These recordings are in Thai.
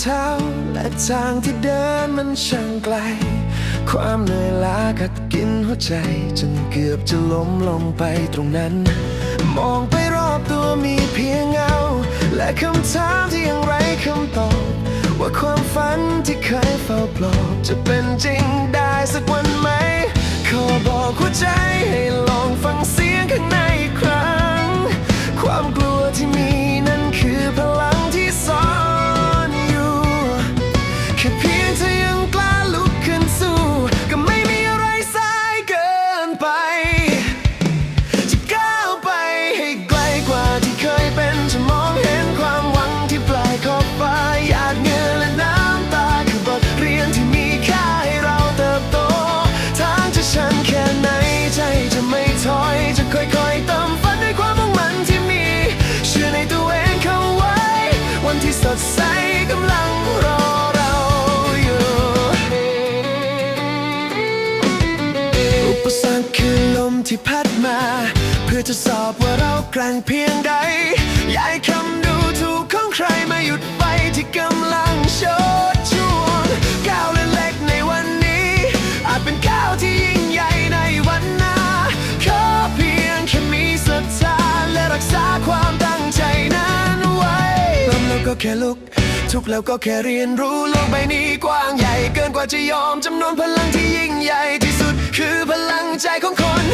เทางที่เดินมันช่างไกล ความเหนื่อยล้ากัดกินหัวใจ จนเกือบจะล้มลงไปตรงนั้น มองไปรอบตัวมีเพียงเงา และคำถามที่ยังไร้คำตอบ ว่าความฝันที่เคยเฝ้าปลอบ จะเป็นจริงได้สักวันไหม ขอบอกหัวใจให้ล ที่พัดมา เพื่อจะสอบว่าเราแกร่งเพียงใดย่าให้คำดูถูกของใครมาหยุดไปที่กำลังโชดช่วงก้าวเล็กๆในวันนี้ อาจเป็นก้าวที่ยิ่งใหญ่ในวันหน้าขอเพียงแค่มีศรัทธาและรักษาความตั้งใจนั้นไว้ล้มแล้วก็แค่ลุกทุกแล้วก็แค่เรียนรู้โลกใบนี้กว้างใหญ่เกินกว่าจะยอมจำนวนพลังที่ยิ่งใหญ่ที่สุด คือพลังใจของคน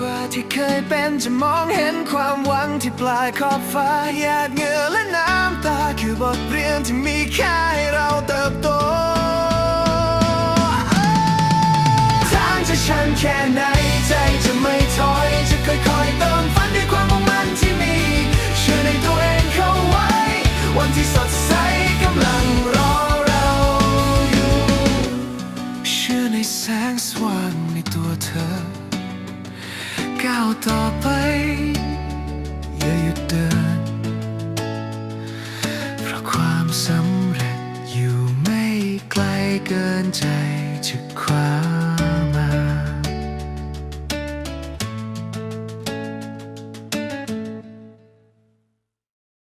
กว่าที่เคยเป็นจะมองเห็นความหวังที่ปลายขอบฟ้าหยาดเหงื่อและน้ำตาคือบทเรียนที่มีค่าให้เราเติบโตทางจะชันแค่ไหนใจจะไม่ถอย จะค่อยๆเติมฝันด้วยความมุ่งมั่นที่มี เชื่อในตัวเองเข้าไว้ วันที่สดใสกำลัง ต่อไป อย่าหยุดเดิน เพราะความสำเร็จอยู่ไม่ไกลเกินใจจะคว้า